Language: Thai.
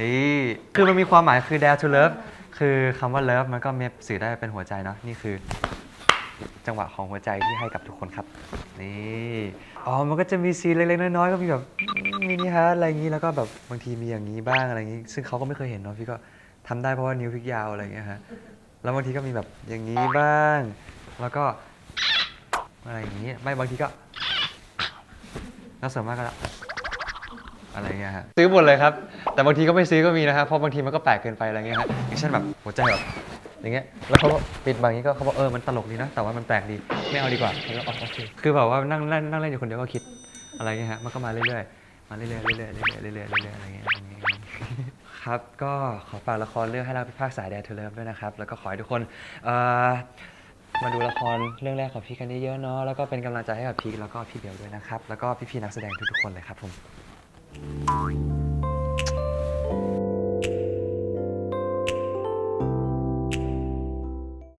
นี่คือมันมีความหมายคือ dare to love คือคำว่า love มันก็มีสื่อได้เป็นหัวใจเนาะนี่คือ จังหวะของหัวใจที่ให้กับทุกคนครับ นี่อ๋อมันก็จะมีซีนเล็กๆน้อยๆก็มีแบบมินิฮาร์ทอะไรอย่างนี้แล้วก็แบบบางทีมีอย่างนี้บ้างอะไรอย่างนี้ ซึ่งเขาก็ไม่เคยเห็นเนาะพี่ก็ทำได้เพราะว่านิ้วพี่ยาวอะไรอย่างเงี้ยฮะแล้วบางทีก็มีแบบอย่างนี้บ้าง แล้วก็อะไรอย่างนี้ไม่บางทีก็แล้วส่วนมากก็ อะไรเงี้ยฮะซื้อหมดเลยครับ แต่บางทีก็ไม่ซื้อก็มีนะครับเพราะบางทีมันก็แปลกเกินไปอะไรเงี้ยฮะอย่างเช่นแบบหัวใจแบบอย่างเงี้ยแล้วเขาก็ปิดบางอย่างนี้ก็เขาบอกเออมันตลกดีนะ แต่ว่ามันแปลกดีไม่เอาดีกว่าแล้วก็อ๋อโอเคคือแบบว่านั่งนั่งนั่งเล่นอยู่คนเดียวก็คิดอะไรเงี้ยฮะมันก็มาเรื่อยๆมาเรื่อยๆเรื่อยๆเรื่อยๆเรื่อยๆเรื่อยๆอะไรเงี้ยอะไรเงี้ยครับก็ขอฝากละครเรื่องให้เราพิพากษาแดนเทเลฟด้วยนะครับแล้วก็ขอให้ทุกคนเอ่อมาดูละครเรื่องแรกของพี่กันเยอะๆเนาะแล้วก็เป็นกำลังใจให้กับพีคแล้วก็พี่เบลด้วยนะครับแล้วก็พี่ๆนักแสดงทุกๆคนเลยครับผม Bye.